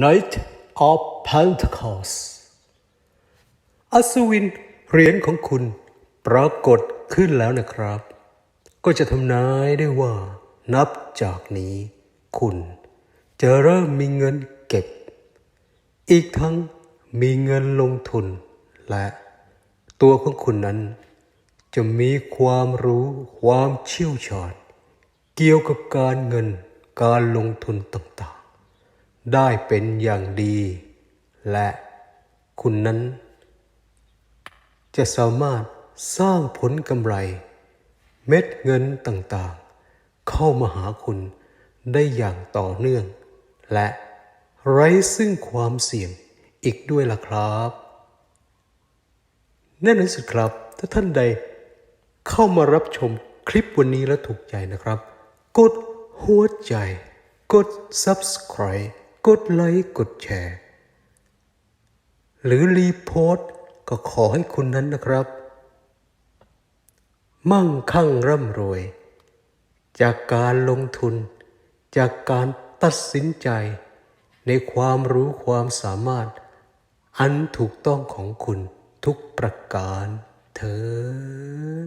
Night of Pentecost อัศวินเหรียญของคุณปรากฏขึ้นแล้วนะครับ ก็จะทำนายได้ว่า นับจากนี้คุณจะเริ่มมีเงินเก็บ อีกทั้งมีเงินลงทุน และตัวของคุณนั้น จะมีความรู้ความเชี่ยวชาญ เกี่ยวกับการเงินการลงทุนต่างๆ ได้เป็นอย่างดี และคุณนั้น จะสามารถสร้างผลกำไร เม็ดเงินต่างๆ เข้ามาหาคุณได้อย่างต่อเนื่อง และไร้ซึ่งความเสี่ยงอีกด้วยล่ะครับแน่นอนสุดครับ ถ้าท่านใดเข้ามารับชมคลิปวันนี้แล้วถูกใจนะครับ กดหัวใจ กด subscribe กดไลค์กดแชร์ หรือรีโพสต์ก็ขอให้คุณนั้นนะครับ มั่งคั่งร่ำรวย จากการลงทุน จากการตัดสินใจ ในความรู้ความสามารถ อันถูกต้องของคุณทุกประการเถิด